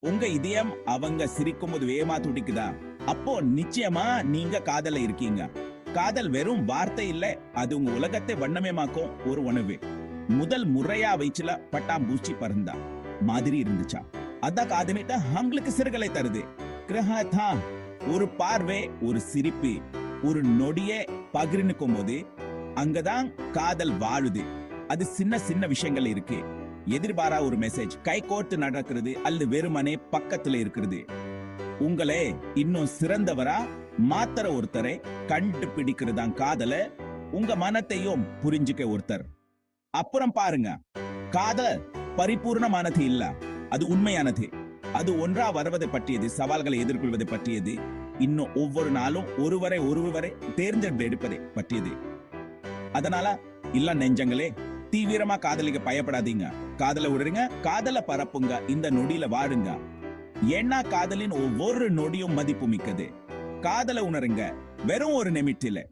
உங்க இதயம் அவங்க சிரிக்கும் போது வேகமா துடிக்குதா? அப்போ நிச்சயமா நீங்க காதல இருக்கீங்க. காதல் வெறும் வார்த்தை இல்ல அது உங்க உலகத்தை வண்ணமயமாக்கும் ஒரு உணவு. முதல் முறையா வயிற்றுல பட்டாம்பூச்சி பறந்தா மாதிரி இருந்துச்சா? அதான் காதலிட்ட அவங்களுக்கு சிறுகளை தருது. கிரகத்தா ஒரு பார்வை ஒரு சிரிப்பு ஒரு நொடிய பகிர்ந்துக்கும் போது அங்கதான் காதல் வாழுது. அது சின்ன சின்ன விஷயங்கள் இருக்கு. எதிர்பாரா ஒரு மெசேஜ் கை கோர்த்து நடக்கிறது அல்லது வெறுமனே பக்கத்துல இருக்கிறது. உங்களே இன்னும் சிறந்தவரா மாத்திர ஒருத்தரை கண்டுபிடிக்கிறதான் காதல உங்க மனத்தையும் புரிஞ்சுக்க ஒருத்தர். அப்புறம் பாருங்க. காதல் பரிபூர்ணமானது இல்ல. அது உண்மையானது. அது ஒன்றா வருவதை பற்றியது சவால்களை எதிர்கொள்வதை பற்றியது இன்னும் ஒவ்வொரு நாளும் ஒருவரை ஒருவரை தேர்ந்தெடுப்பதை பற்றியது. அதனால இல்ல நெஞ்சங்களே தீவிரமா காதலிக்க பயப்படாதீங்க. காதல விடுறீங்க காதல பரப்புங்க இந்த நொடியில வாழுங்க ஏன்னா காதலின் ஒவ்வொரு நொடியும் மதிப்பு மிக்கது. காதல உணருங்க வெறும் ஒரு நிமிட்டில.